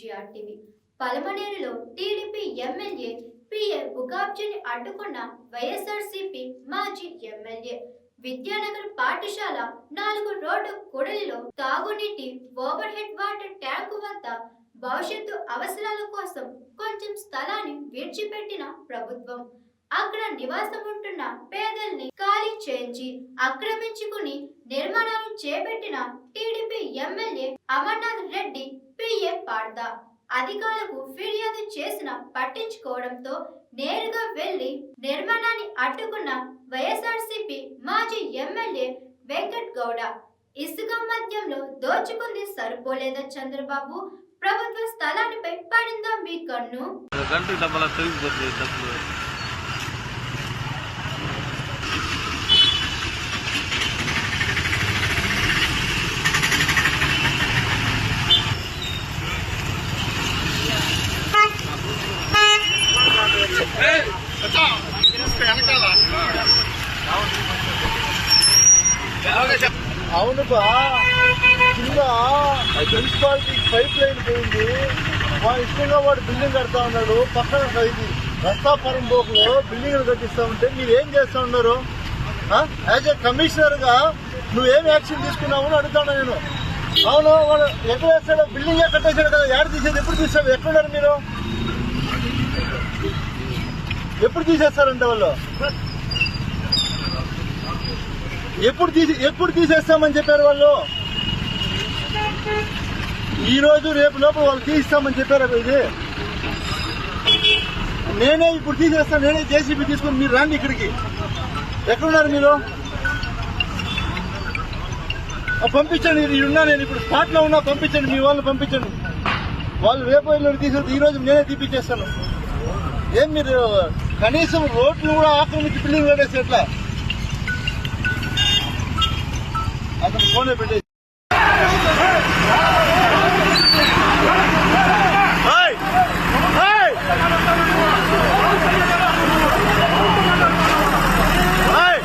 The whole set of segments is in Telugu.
జిఆర్టీవీ. పలమనేరులో టీడీపీ ఎమ్మెల్యే పిఏ బుకాబ్జీని అడ్డుకున్న వైఎస్ఆర్సీపీ మాజీ ఎమ్మెల్యే. విద్యానగర్ పాఠశాల నాలుగు రోడ్డు కూడలిలో తాగునీటి ఓవర్ హెడ్ వాటర్ ట్యాంకు వద్ద భవిష్యత్తు అవసరాల కోసం కొంచెం స్థలాన్ని విడిచిపెట్టిన ప్రభుత్వం. అక్కడ నివాసం ఉంటున్న పేదల్ని ఖాళీ చేయించి ఆక్రమించుకుని నిర్మాణాలు చేపట్టిన TDP MLA Amarnath Reddy PA పాడ్దా. అధికారులకు ఫిర్యాదు చేసిన పట్టించుకోవడంతో నేరుగా వెళ్ళి నిర్మాణాన్ని అడ్డుకున్న వైఎస్ఆర్సీపీ మాజీ ఎమ్మెల్యే వెంకట్ గౌడ. ఇసుక మధ్యంలో దోచుకుంది సరిపోలేదా చంద్రబాబు? ప్రభుత్వ స్థలానిపై పడిందా మీ కన్ను? మున్సిపాలిటీ పైప్ లైన్ పోయింది. మా ఇష్టంగా వాడు బిల్డింగ్ కడతా ఉన్నాడు. పక్కన ఇది రస్తాపురం బోకులో బిల్డింగ్లు కట్టిస్తా ఉంటే మీరు ఏం చేస్తా ఉన్నారు? యాజ్ ఎ కమిషనర్గా నువ్వేం యాక్షన్ తీసుకున్నావు అని అడుగుతాను నేను. అవును వాడు ఎక్కడ వేస్తాడు? బిల్డింగ్ కట్టేశాడు కదా. ఏడు తీసేది ఎప్పుడు తీసావు ఎక్కడున్నారు మీరు? ఎప్పుడు తీసేస్తారంటే వాళ్ళు? ఎప్పుడు తీసి ఎప్పుడు తీసేస్తామని చెప్పారు వాళ్ళు? ఈరోజు రేపు లోపల వాళ్ళు తీస్తామని చెప్పారు ఇది. నేనే ఇప్పుడు తీసేస్తాను నేనే జేసీబీ తీసుకుని మీరు రండి ఇక్కడికి. ఎక్కడున్నారు మీరు? పంపించండి ఇది ఉన్నా నేను ఇప్పుడు స్పాట్లో ఉన్నా పంపించండి మీ వాళ్ళని పంపించండి. వాళ్ళు రేపు ఎల్లుండి తీసుకెళ్తే ఈ రోజు నేనే తీపిచ్చేస్తాను. ఏం మీరు కనీసం రోడ్లు కూడా ఆక్రమించి బిల్డింగ్ కట్టేసి ఎట్లా? అతను ఫోనే పెట్టేసి హాయ్! హాయ్! హాయ్!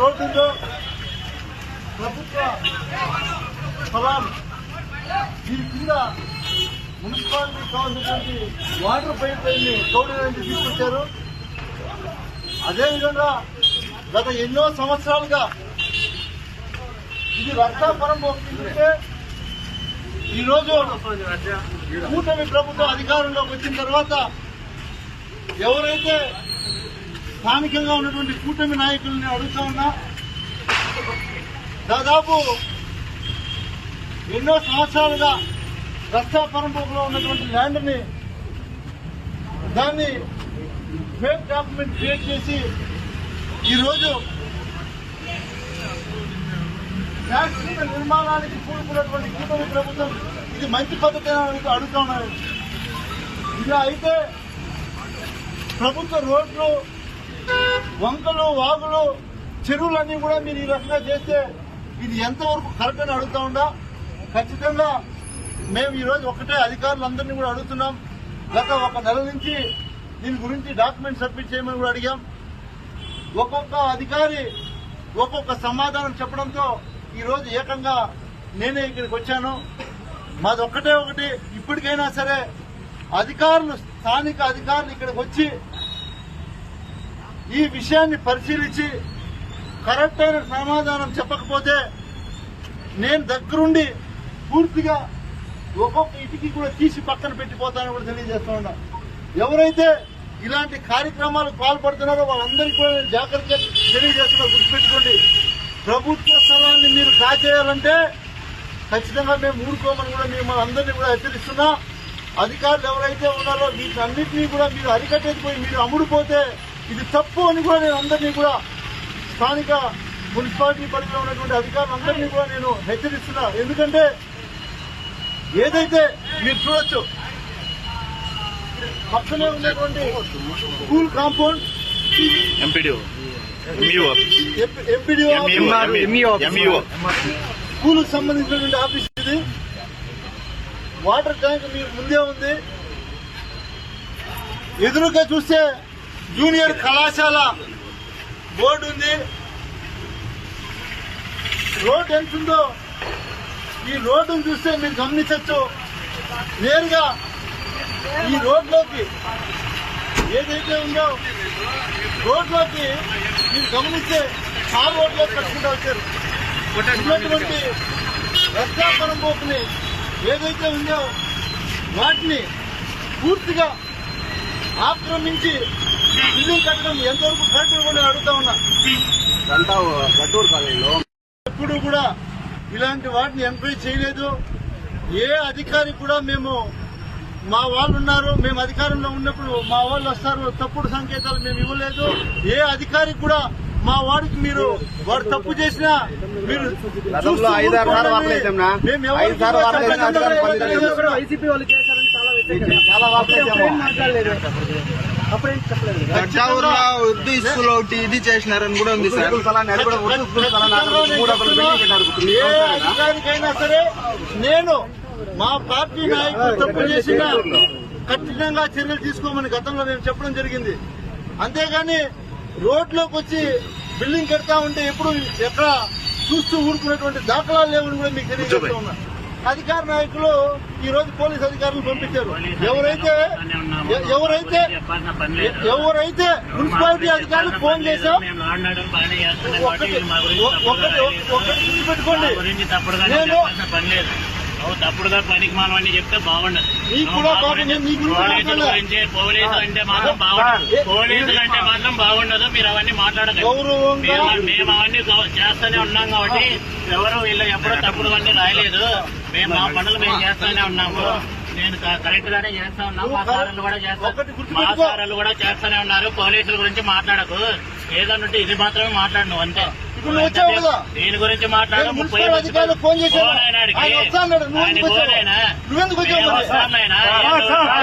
రోడ్డు రోడ్డులో ప్రభుత్వ స్థలాలు దీని కింద మున్సిపాలిటీ కావాల్సినటువంటి వాటర్ పైప్ లైన్ని తీసుకొచ్చారు. అదేవిధంగా గత ఎన్నో సంవత్సరాలుగా ఇది రక్తాపరం పోతుంటే ఈరోజు కూటమి ప్రభుత్వం అధికారంలోకి వచ్చిన తర్వాత ఎవరైతే స్థానికంగా ఉన్నటువంటి కూటమి నాయకుల్ని అడుగుతా ఉన్నా. దాదాపు ఎన్నో సంవత్సరాలుగా రస్తా పరంపరలో ఉన్నటువంటి ల్యాండ్ని దాన్ని ఫేక్ డాక్యుమెంట్ క్రియేట్ చేసి ఈరోజు ఫ్యాక్టరీల నిర్మాణానికి కూడుకున్నటువంటి కూటమి ప్రభుత్వం ఇది మంచి పద్ధతి అడుగుతా ఉన్నారు ఇలా అయితే ప్రభుత్వ రోడ్లు వంకలు వాగులు చెరువులన్నీ కూడా మీరు ఈ రకంగా చేస్తే ఇది ఎంతవరకు కరెక్ట్ అని అడుగుతా ఉందా ఖచ్చితంగా మేము ఈరోజు ఒకటే అధికారులందరినీ కూడా అడుగుతున్నాం. గత ఒక నెల నుంచి దీని గురించి డాక్యుమెంట్ సబ్మిట్ చేయమని కూడా అడిగాం. ఒక్కొక్క అధికారి ఒక్కొక్క సమాధానం చెప్పడంతో ఈరోజు ఏకంగా నేనే ఇక్కడికి వచ్చాను. మాది ఒక్కటే ఒకటి. ఇప్పటికైనా సరే అధికారులు స్థానిక అధికారులు ఇక్కడికి వచ్చి ఈ విషయాన్ని పరిశీలించి కరెక్ట్ అయిన సమాధానం చెప్పకపోతే నేను దగ్గరుండి పూర్తిగా ఒక్కొక్క ఇటుకి కూడా తీసి పక్కన పెట్టిపోతానని కూడా తెలియజేస్తా ఉన్నా. ఎవరైతే ఇలాంటి కార్యక్రమాలకు పాల్పడుతున్నారో వాళ్ళందరికీ కూడా నేను జాగ్రత్తగా తెలియజేస్తున్నా గుర్తుపెట్టుకోండి. ప్రభుత్వ స్థలాన్ని మీరు కాచేయాలంటే ఖచ్చితంగా మేము ఊరుకోమని కూడా మేము అందరినీ కూడా హెచ్చరిస్తున్నా. అధికారులు ఎవరైతే ఉన్నారో వీటన్నిటినీ కూడా మీరు అరికట్టేది మీరు అమ్ముడుపోతే ఇది తప్పు అని కూడా నేను అందరినీ కూడా స్థానిక మున్సిపాలిటీ పరిధిలో ఉన్నటువంటి అధికారులందరినీ కూడా నేను హెచ్చరిస్తున్నా. ఎందుకంటే ఏదైతే మీరు చూడొచ్చు పక్కనే ఉన్నటువంటి school compound. MPDO MEO MPDO MEO స్కూల్కు సంబంధించినటువంటి ఆఫీస్ ఇది. వాటర్ ట్యాంక్ మీకు ముందే ఉంది. ఎదురుగా చూస్తే జూనియర్ కళాశాల బోర్డు ఉంది. రోడ్ ఎంత ఉందో ఈ రోడ్డును చూస్తే మీరు గమనించవచ్చు నేరుగా ఈ రోడ్లోకి ఏదైతే ఉందో రోడ్లోకి మీరు గమనిస్తే ఆ రోడ్లో కట్టుకుంటూ వచ్చారు. ఉన్నటువంటి రక్షాపరం పోకుని ఏదైతే ఉందో వాటిని పూర్తిగా ఆక్రమించి కట్టడం ఎంతవరకు కరెక్ట్ కూడా అడుగుతా ఉన్నా. గట్టూరు కాలేజీలో. ఎప్పుడు కూడా ఇలాంటి వాటిని ఎంకరేజ్ చేయలేదు. ఏ అధికారి కూడా మేము మా వాళ్ళు ఉన్నారు మేము అధికారంలో ఉన్నప్పుడు మా వాళ్ళు వస్తారు తప్పుడు సంకేతాలు మేము ఇవ్వలేదు. ఏ అధికారికి కూడా మా వాడికి మీరు వాడు తప్పు చేసినా మీరు చాలా ఉర్దూ స్కూల్ ఒకటి ఇది చేసినారని కూడా ఉంది సార్. అధికారికైనా సరే నేను మా పార్టీ నాయకులు తప్పు చేసిన కఠినంగా చర్యలు తీసుకోమని గతంలో మేము చెప్పడం జరిగింది. అంతేగాని రోడ్లోకి వచ్చి బిల్డింగ్ కడతా ఉంటే ఎప్పుడు ఎక్కడ చూస్తూ ఊరుకున్నటువంటి దాఖలాలు లేవని కూడా మీకు తెలియజేస్తూ ఉన్నా. అధికార నాయకులు ఈ రోజు పోలీస్ అధికారులు పంపించారు. ఎవరైతే ఎవరైతే ఎవరైతే మున్సిపాలిటీ అధికారులకు ఫోన్ చేశాం ఒకటి గుర్తుపెట్టుకోండి. తప్పుడుగానే నేను తప్పుడుగా పనికి మానం అని చెప్తే బాగుండదు. పోలీసుల. గురించి పోలీసులు అంటే మాత్రం బాగుండదు. పోలీసులు అంటే మాత్రం బాగుండదు మీరు అవన్నీ మాట్లాడకండి. గౌరవంగా మేము అవన్నీ చేస్తూనే ఉన్నాం కాబట్టి ఎవరు వీళ్ళు ఎప్పుడూ తప్పుడు అన్నీ రాయలేదు. మేము మా పనులు మేము చేస్తూనే ఉన్నాము. నేను కరెక్ట్ గానే చేస్తా ఉన్నాం మా సార్లు కూడా చేస్తా మా. సార్లు కూడా చేస్తూనే ఉన్నారు. పోలీసుల గురించి మాట్లాడకు. ఏదన్నుంటే ఇది మాత్రమే మాట్లాడు నువ్వు అంతే. నువ్వు వచ్చావు కదా? దీని గురించి మాట్లాడు నేను ముప్పై మున్సిపల్ అధికారులకు ఫోన్. ఫోన్ ఆయన వస్తా అన్నాడు. నువ్వు ఎందుకు వచ్చావు? నువ్వెందుకు వచ్చావు నేను మరి? వస్తాను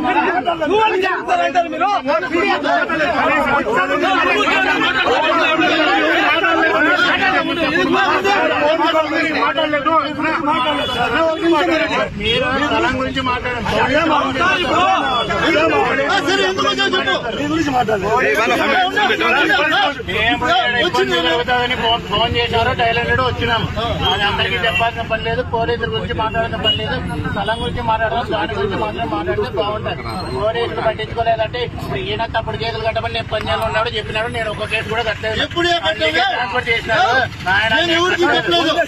మీరు స్థలం గురించి మాట్లాడండి ఆ, సరే ఎందుకు వచ్చావు చెప్పు మేము ఫోన్ ఫోన్ చేశారు టైలెండ్ వచ్చినాము అది అందరికీ చెప్పాల్సిన పని లేదు పోలీసుల గురించి మాట్లాడిన పని లేదు స్థలం గురించి మాట్లాడడం దాని గురించి మాత్రం మాట్లాడితే బాగుంటారు పోలీసులు పట్టించుకోలేదంటే ఈయన తప్పుడు కేసులు కట్టమని నేను పని ఉన్నాడు చెప్పినాడు నేను ఒక కేసు కూడా కట్టలేదు ట్రాన్స్ఫర్ చేసినాడు ఆయన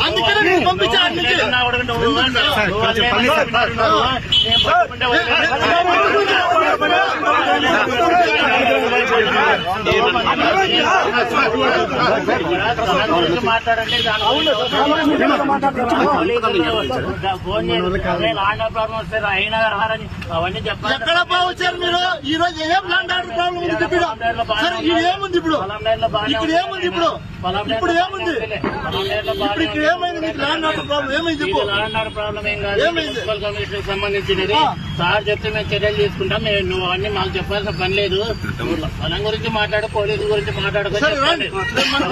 అందుకనే నేను పంపించా నుంచి. మాట్లాడండి ఫోన్ చేసి లాండ్ ప్రాబ్లం వస్తే అయినా రారని అవన్నీ చెప్పాలి ఎక్కడ రోజు ఏం ల్యాండ్ ఆర్డర్ ప్రాబ్లం ఉంది ఇప్పుడు సరే ఇది ఏముంది ఇప్పుడు? ఇక్కడ ఏముంది ఇప్పుడు? ఇప్పుడు ఏముంది? ఇప్పుడు ఇక్కడ ఏమి ఏమైంది? మీకు ల్యాండ్ ఆర్డర్ ప్రాబ్లం ఏమైంది చెప్పు. లాండర్ ప్రాబ్లం ఏం కాదు. ఏమైంది? మున్సిపల్ కమిషనర్ సంబంధించినది. సార్ చెప్తే మేము చర్యలు తీసుకుంటాం. మేము నువ్వు అన్ని మాకు చెప్పాల్సిన పని లేదు. పొలం గురించి మాట్లాడు పోలీసు గురించి మాట్లాడుకో మన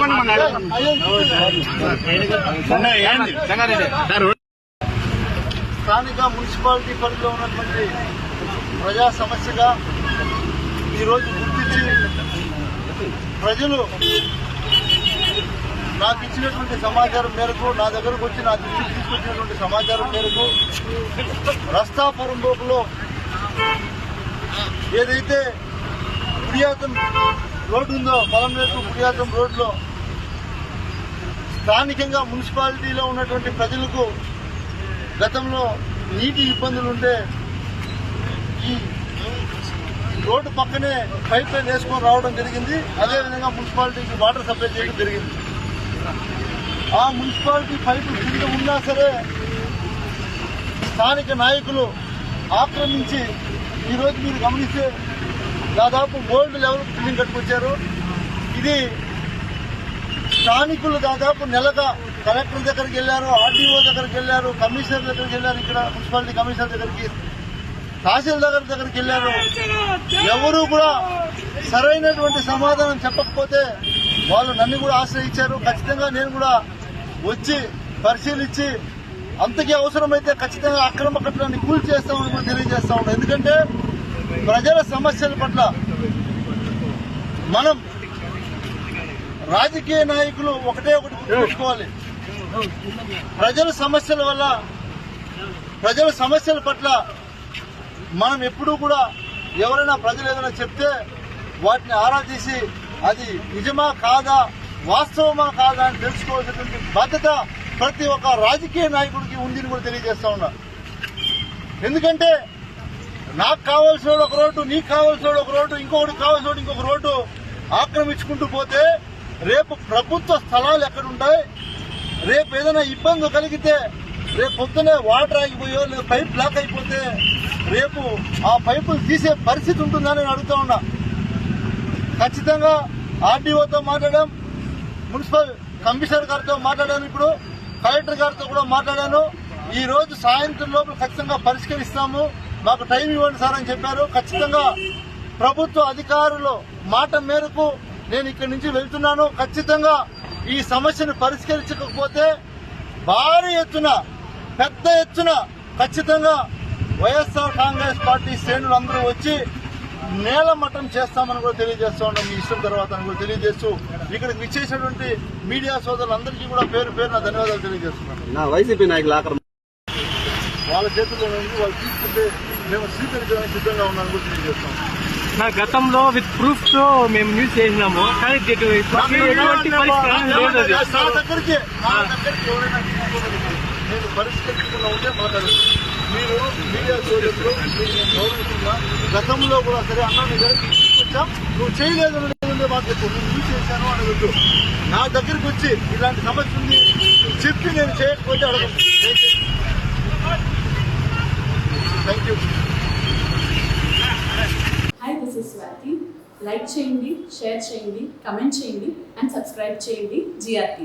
మనం స్థానిక మున్సిపాలిటీ పరిధిలో ఉన్నటువంటి ప్రజా సమస్యగా ఈరోజు గుర్తించి ప్రజలు నాకు ఇచ్చినటువంటి సమాచారం మేరకు నా దగ్గరకు వచ్చి నా దృష్టికి తీసుకొచ్చినటువంటి సమాచారం మేరకు రస్తాపురం లోపల ఏదైతే పురియాతం రోడ్డు ఉందో పొలంనేరు కుడియాతం రోడ్లో స్థానికంగా మున్సిపాలిటీలో ఉన్నటువంటి ప్రజలకు గతంలో నీటి ఇబ్బందులు ఉంటే రోడ్డు పక్కనే పైప్ లైన్ వేసుకొని రావడం జరిగింది. అదేవిధంగా మున్సిపాలిటీకి వాటర్ సప్లై చేయడం జరిగింది. ఆ మున్సిపాలిటీ పైపు కింద ఉన్నా సరే స్థానిక నాయకులు ఆక్రమించి ఈరోజు మీరు గమనిస్తే దాదాపు గోల్డ్ లెవెల్ బిల్డింగ్ కట్టుకొచ్చారు. ఇది స్థానికులు దాదాపు నెలగా కలెక్టర్ దగ్గరికి వెళ్ళారు ఆర్డీఓ దగ్గరికి వెళ్ళారు కమిషనర్ దగ్గరికి వెళ్ళారు. ఇక్కడ మున్సిపాలిటీ కమిషనర్ దగ్గరికి తహసీల్దార్ దగ్గరికి వెళ్ళారు. ఎవరు కూడా సరైనటువంటి సమాధానం చెప్పకపోతే వాళ్ళు నన్ను కూడా ఆశ్రయించారు. ఖచ్చితంగా నేను కూడా వచ్చి పరిశీలించి అంతకీ అవసరమైతే ఖచ్చితంగా అక్రమ కట్టడాన్ని కూల్ చేస్తామని కూడా తెలియజేస్తా ఉన్నాం. ఎందుకంటే ప్రజల సమస్యల పట్ల మనం రాజకీయ నాయకులు ఒకటే ఒకటి గుర్తుంచుకోవాలి. ప్రజల సమస్యల వల్ల ప్రజల సమస్యల పట్ల మనం ఎప్పుడూ కూడా ఎవరైనా ప్రజలు ఏదైనా చెప్తే వాటిని ఆరా తీసి అది నిజమా కాదా వాస్తవమా కాదా అని తెలుసుకోవాల్సినటువంటి బాధ్యత ప్రతి ఒక్క రాజకీయ నాయకుడికి ఉందని కూడా తెలియజేస్తా ఉన్నా. ఎందుకంటే నాకు కావాల్సిన ఒక రోడ్డు నీకు కావాల్సిన ఒక రోడ్డు ఇంకొకటి కావాల్సిన ఇంకొక రోడ్డు ఆక్రమించుకుంటూ పోతే రేపు ప్రభుత్వ స్థలాలు ఎక్కడ ఉంటాయి రేపు ఏదైనా ఇబ్బంది కలిగితే రేపు పొద్దునే వాటర్ ఆగిపోయో లేదా పైప్ బ్లాక్ అయిపోతే రేపు ఆ పైపులు తీసే పరిస్థితి ఉంటుందని నేను అడుగుతా ఉన్నా. ఖచ్చితంగా ఆర్డీఓతో మాట్లాడాం మున్సిపల్ కమిషనర్ గారితో మాట్లాడాను ఇప్పుడు కలెక్టర్ గారితో కూడా మాట్లాడాను. ఈ రోజు సాయంత్రం లోపల ఖచ్చితంగా పరిష్కరిస్తాము. మాకు టైం ఇవ్వండి సార్ అని చెప్పారు. ఖచ్చితంగా ప్రభుత్వ అధికారులు మాట మేరకు నేను ఇక్కడి నుంచి వెళ్తున్నాను. ఖచ్చితంగా ఈ సమస్యను పరిష్కరించకపోతే భారీ ఎత్తున పెద్ద ఎత్తున ఖచ్చితంగా వైఎస్ఆర్ కాంగ్రెస్ పార్టీ శ్రేణులందరూ వచ్చి నేలమట్టం చేస్తామని కూడా తెలియజేస్తా ఉన్నాం. మీ ఇష్టం తర్వాత అని కూడా తెలియజేస్తూ ఇక్కడికి విచ్చేసినటువంటి మీడియా సోదరులందరికీ కూడా పేరు పేరు నా ధన్యవాదాలు తెలియజేస్తున్నాను. నా వైసీపీ నాయకులు ఆక్రమణ వాళ్ళ చేతుల్లో ఉంది వాళ్ళు తీసుకుంటే మేము స్వీకరించడానికి సిద్ధంగా ఉన్నామని కూడా తెలియజేస్తాం. నా గతంలో విత్ ప్రూఫ్తో మేము న్యూస్ చేసినాము. కానీ దగ్గరికి ఎవరైనా నేను పరిష్కరించకుండా ఉంటే మాట్లాడదు మీరు మీడియా సోదరులు గౌరవిస్తున్నా గతంలో కూడా సరే అన్న నీ దగ్గరికి తీసుకొచ్చాం. నువ్వు చేయలేదు అనేది మాకు చెప్పు. నేను న్యూస్ చేశాను అని వద్దు నా దగ్గరికి వచ్చి ఇలాంటి సమస్య ఉంది. చెప్పి నేను చేయకపోతే అడగ thank you hi this is Swathi like చేయండి షేర్ చేయండి కమెంట్ చేయండి అండ్ సబ్స్క్రైబ్ చేయండి జిఆర్టీవీ